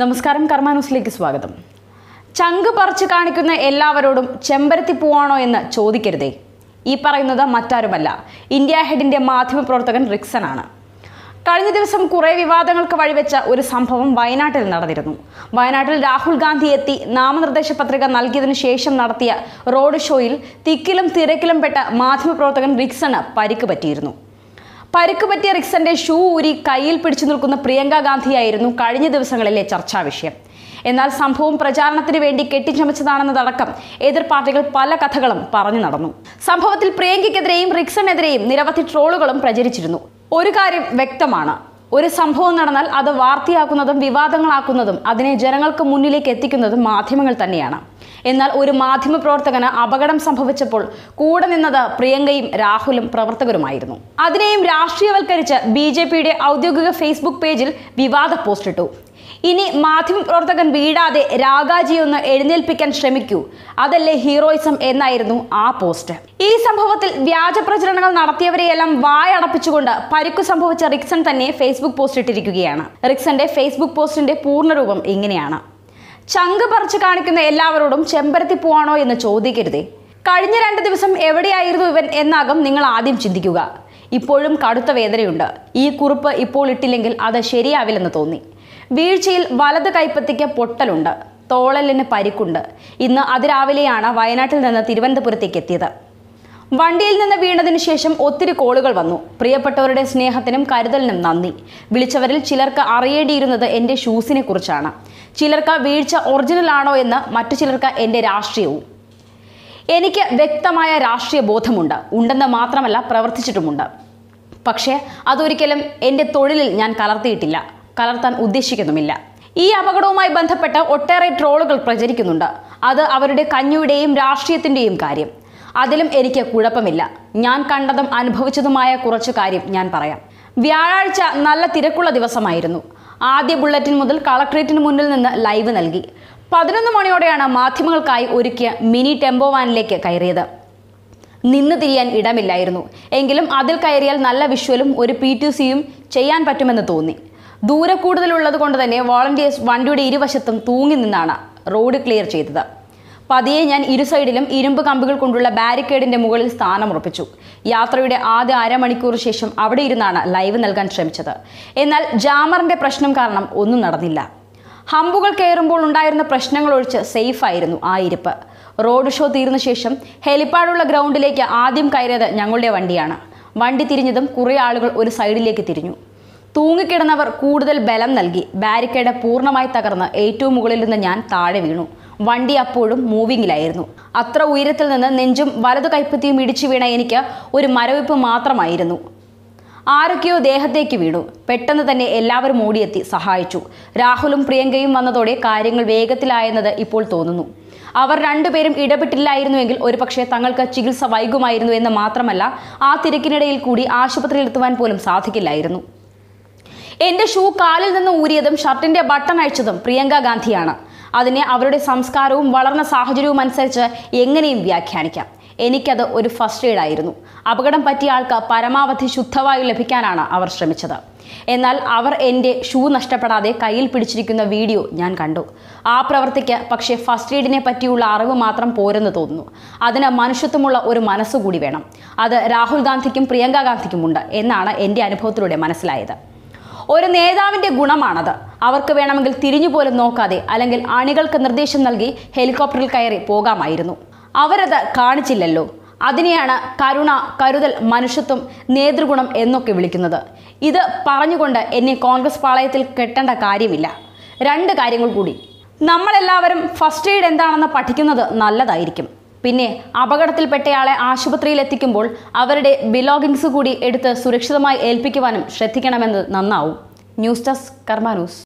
നമസ്കാരം കർമ്മ ന്യൂസിലേക്ക് സ്വാഗതം. ചങ്ക് പറിച്ച് കാണിക്കുന്ന എല്ലാവരോടും ചെമ്പരത്തി പൂവാണോ എന്ന് ചോദിക്കരുതേ. ഈ പറയുന്നത് മറ്റാരുമല്ല ഇന്ത്യ ഹെഡിന്റെ മാധ്യമപ്രവർത്തകൻ റിക്സൺ ആണ് കഴിഞ്ഞ ദിവസം കുറെ വിവാദങ്ങൾക്ക് വഴിവെച്ച ഒരു സംഭവം വയനാട്ടിൽ നടന്നിരുന്നു. വയനാട്ടിൽ രാഹുൽ ഗാന്ധി എത്തി നാമനിർദ്ദേശ പത്രിക നൽകിയതിനു ശേഷം നടത്തിയ റോഡ് ഷോയിൽ തിക്കിലും തിരക്കിലും പെട്ട മാധ്യമപ്രവർത്തകൻ റിക്സണ് പരിക്ക് പറ്റിയിരുന്നു. പരിക്ക് പറ്റിയ റിക്സന്റെ ഷൂ ഊരി കയ്യിൽ പിടിച്ചു നിൽക്കുന്ന പ്രിയങ്ക ഗാന്ധിയായിരുന്നു കഴിഞ്ഞ ദിവസങ്ങളിലെ ചർച്ചാ വിഷയം. എന്നാൽ സംഭവം പ്രചാരണത്തിന് വേണ്ടി കെട്ടിച്ചമച്ചതാണെന്നതടക്കം എതിർ പാർട്ടികൾ പല കഥകളും പറഞ്ഞു നടന്നു. സംഭവത്തിൽ പ്രിയങ്കയ്ക്കെതിരെയും റിക്സണെതിരെയും നിരവധി ട്രോളുകളും പ്രചരിച്ചിരുന്നു. ഒരു കാര്യം വ്യക്തമാണ്. ഒരു സംഭവം നടന്നാൽ അത് വാർത്തയാക്കുന്നതും വിവാദങ്ങളാക്കുന്നതും അതിനെ ജനങ്ങൾക്ക് മുന്നിലേക്ക് എത്തിക്കുന്നതും മാധ്യമങ്ങൾ തന്നെയാണ്. എന്നാൽ ഒരു മാധ്യമ പ്രവർത്തകന് അപകടം സംഭവിച്ചപ്പോൾ കൂടെ നിന്നത് പ്രിയങ്കയും രാഹുലും പ്രവർത്തകരുമായിരുന്നു. അതിനെയും രാഷ്ട്രീയവൽക്കരിച്ച് ബി ജെ പിയുടെ ഔദ്യോഗിക ഫേസ്ബുക്ക് പേജിൽ വിവാദ പോസ്റ്റ് ഇട്ടു ഇനി മാധ്യമ പ്രവർത്തകൻ വീടാതെ രാഗാജി ഒന്ന് എഴുന്നേൽപ്പിക്കാൻ ശ്രമിക്കൂ. അതല്ലേ ഹീറോയിസം എന്നായിരുന്നു ആ പോസ്റ്റ്. ഈ സംഭവത്തിൽ വ്യാജ പ്രചരണങ്ങൾ നടത്തിയവരെയെല്ലാം വായടപ്പിച്ചുകൊണ്ട് പരിക്കു സംഭവിച്ച റിക്സൺ തന്നെ ഫേസ്ബുക്ക് പോസ്റ്റ് ഇട്ടിരിക്കുകയാണ് റിക്സന്റെ ഫേസ്ബുക്ക് പോസ്റ്റിന്റെ പൂർണരൂപം ഇങ്ങനെയാണ്. ചങ്ക് പറിച്ചു കാണിക്കുന്ന എല്ലാവരോടും ചെമ്പരത്തി പൂവാണോ എന്ന് ചോദിക്കരുതേ. കഴിഞ്ഞ രണ്ട് ദിവസം എവിടെയായിരുന്നു ഇവൻ എന്നാകും നിങ്ങൾ ആദ്യം ചിന്തിക്കുക. ഇപ്പോഴും കടുത്ത വേദനയുണ്ട്. ഈ കുറിപ്പ് ഇപ്പോൾ ഇട്ടില്ലെങ്കിൽ അത് ശരിയാവില്ലെന്ന് തോന്നി. വീഴ്ചയിൽ വലത് കൈപ്പത്തിക്ക് പൊട്ടലുണ്ട്. തോളലിന് പരിക്കുണ്ട്. ഇന്ന് അതിരാവിലെയാണ് വയനാട്ടിൽ നിന്ന് തിരുവനന്തപുരത്തേക്ക് എത്തിയത്. വണ്ടിയിൽ നിന്ന് വീണതിനു ശേഷം ഒത്തിരി കോളുകൾ വന്നു. പ്രിയപ്പെട്ടവരുടെ സ്നേഹത്തിനും കരുതലിനും നന്ദി. വിളിച്ചവരിൽ ചിലർക്ക് അറിയേണ്ടിയിരുന്നത് എന്റെ ഷൂസിനെ കുറിച്ചാണ്. ചിലർക്ക് വീഴ്ച ഒറിജിനൽ ആണോ എന്ന് മറ്റു ചിലർക്ക് എന്റെ രാഷ്ട്രീയവും. എനിക്ക് വ്യക്തമായ രാഷ്ട്രീയ ബോധമുണ്ട്. ഉണ്ടെന്ന് മാത്രമല്ല പ്രവർത്തിച്ചിട്ടുമുണ്ട്. പക്ഷേ അതൊരിക്കലും എന്റെ തൊഴിലിൽ ഞാൻ കലർത്തിയിട്ടില്ല. കലർത്താൻ ഉദ്ദേശിക്കുന്നുമില്ല. ഈ അപകടവുമായി ബന്ധപ്പെട്ട് ഒട്ടേറെ ട്രോളുകൾ പ്രചരിക്കുന്നുണ്ട്. അത് അവരുടെ കഞ്ഞിയുടെയും രാഷ്ട്രീയത്തിന്റെയും കാര്യം. അതിലും എനിക്ക് കുഴപ്പമില്ല. ഞാൻ കണ്ടതും അനുഭവിച്ചതുമായ കുറച്ച് കാര്യം ഞാൻ പറയാം. വ്യാഴാഴ്ച നല്ല തിരക്കുള്ള ദിവസമായിരുന്നു. ആദ്യ ബുള്ളറ്റിൻ മുതൽ കളക്ട്രേറ്റിന് മുന്നിൽ നിന്ന് ലൈവ് നൽകി. പതിനൊന്ന് മണിയോടെയാണ് മാധ്യമങ്ങൾക്കായി ഒരുക്കിയ മിനി ടെമ്പോ വാനിലേക്ക് കയറിയത്. നിന്ന് തിരിയാൻ ഇടമില്ലായിരുന്നു. എങ്കിലും അതിൽ കയറിയാൽ നല്ല വിഷ്വലും ഒരു പി ടു സിയും ചെയ്യാൻ പറ്റുമെന്ന് തോന്നി. ദൂരെ കൂടുതലുള്ളത് കൊണ്ട് തന്നെ വോളണ്ടിയേഴ്സ് വണ്ടിയുടെ ഇരുവശത്തും തൂങ്ങി നിന്നാണ് റോഡ് ക്ലിയർ ചെയ്തത്. പതിയെ ഞാൻ ഇരു സൈഡിലും ഇരുമ്പ് കമ്പികൾ കൊണ്ടുള്ള ബാരിക്കേഡിന്റെ മുകളിൽ സ്ഥാനമുറപ്പിച്ചു യാത്രയുടെ ആദ്യ അരമണിക്കൂർ ശേഷം അവിടെ ഇരുന്നാണ് ലൈവ് നൽകാൻ ശ്രമിച്ചത്. എന്നാൽ ജാമറിന്റെ പ്രശ്നം കാരണം ഒന്നും നടന്നില്ല. ഹമ്പുകൾ കയറുമ്പോൾ ഉണ്ടായിരുന്ന പ്രശ്നങ്ങൾ ഒഴിച്ച് സേഫ് ആയിരുന്നു ആ ഇരിപ്പ്. റോഡ് ഷോ തീർന്ന ശേഷം ഹെലിപ്പാഡുള്ള ഗ്രൗണ്ടിലേക്ക് ആദ്യം കയറിയത് ഞങ്ങളുടെ വണ്ടിയാണ്. വണ്ടി തിരിഞ്ഞതും കുറേ ആളുകൾ ഒരു സൈഡിലേക്ക് തിരിഞ്ഞു. തൂങ്ങിക്കിടന്നവർ കൂടുതൽ ബലം നൽകി. ബാരിക്കേഡ് പൂർണമായി തകർന്ന് ഏറ്റവും മുകളിൽ നിന്ന് ഞാൻ താഴെ വീണു. വണ്ടി അപ്പോഴും മൂവിങ്ങിലായിരുന്നു. അത്ര ഉയരത്തിൽ നിന്ന് നെഞ്ചും വലതു കൈപ്പത്തിയും ഇടിച്ചു വീണ എനിക്ക് ഒരു മരവിപ്പ് മാത്രമായിരുന്നു. ആരൊക്കെയോ ദേഹത്തേക്ക് വീണു. പെട്ടെന്ന് തന്നെ എല്ലാവരും ഓടിയെത്തി സഹായിച്ചു. രാഹുലും പ്രിയങ്കയും വന്നതോടെ കാര്യങ്ങൾ വേഗത്തിലായെന്നത് ഇപ്പോൾ തോന്നുന്നു. അവർ രണ്ടുപേരും ഇടപെട്ടില്ലായിരുന്നുവെങ്കിൽ ഒരുപക്ഷെ തങ്ങൾക്ക് ചികിത്സ വൈകുമായിരുന്നു എന്ന് മാത്രമല്ല ആ തിരക്കിനിടയിൽ കൂടി ആശുപത്രിയിൽ എത്തുവാൻ പോലും സാധിക്കില്ലായിരുന്നു. എന്റെ ഷൂ കാലിൽ നിന്ന് ഊരിയതും ഷർട്ടിന്റെ ബട്ടൺ അഴിച്ചതും പ്രിയങ്ക ഗാന്ധിയാണ്. അതിനെ അവരുടെ സംസ്കാരവും വളർന്ന സാഹചര്യവും അനുസരിച്ച് എങ്ങനെയും വ്യാഖ്യാനിക്കാം. എനിക്കത് ഒരു ഫസ്റ്റ് എയ്ഡ് ആയിരുന്നു. അപകടം പറ്റിയ ആൾക്ക് പരമാവധി ശുദ്ധവായു ലഭിക്കാനാണ് അവർ ശ്രമിച്ചത്. എന്നാൽ അവർ എന്റെ ഷൂ നഷ്ടപ്പെടാതെ കയ്യിൽ പിടിച്ചിരിക്കുന്ന വീഡിയോ ഞാൻ കണ്ടു. ആ പ്രവൃത്തിക്ക് പക്ഷേ ഫസ്റ്റ് എയ്ഡിനെ പറ്റിയുള്ള അറിവ് മാത്രം പോരെന്ന് തോന്നുന്നു. അതിന് മനുഷ്യത്വമുള്ള ഒരു മനസ്സുകൂടി വേണം. അത് രാഹുൽ ഗാന്ധിക്കും പ്രിയങ്ക ഗാന്ധിക്കുമുണ്ട് എന്നാണ് എന്റെ അനുഭവത്തിലൂടെ മനസ്സിലായത്. ഒരു നേതാവിന്റെ ഗുണമാണത്. അവർക്ക് വേണമെങ്കിൽ തിരിഞ്ഞു പോലും നോക്കാതെ അല്ലെങ്കിൽ അണികൾക്ക് നിർദ്ദേശം നൽകി ഹെലികോപ്റ്ററിൽ കയറി പോകാമായിരുന്നു. അവരത് കാണിച്ചില്ലല്ലോ. അതിനെയാണ് കരുണ കരുതൽ മനുഷ്യത്വം നേതൃഗുണം എന്നൊക്കെ വിളിക്കുന്നത്. ഇത് പറഞ്ഞുകൊണ്ട് എന്നെ കോൺഗ്രസ് പാളയത്തിൽ കെട്ടേണ്ട കാര്യമില്ല. രണ്ട് കാര്യങ്ങൾ കൂടി. നമ്മളെല്ലാവരും ഫസ്റ്റ് എയ്ഡ് എന്താണെന്ന് പഠിക്കുന്നത് നല്ലതായിരിക്കും. പിന്നെ അപകടത്തിൽപ്പെട്ടയാളെ ആശുപത്രിയിൽ എത്തിക്കുമ്പോൾ അവരുടെ ബിലോഗിങ്സ് കൂടി എടുത്ത് സുരക്ഷിതമായി ഏൽപ്പിക്കുവാനും ശ്രദ്ധിക്കണമെന്ന് നന്നാവും. News desk Karma news.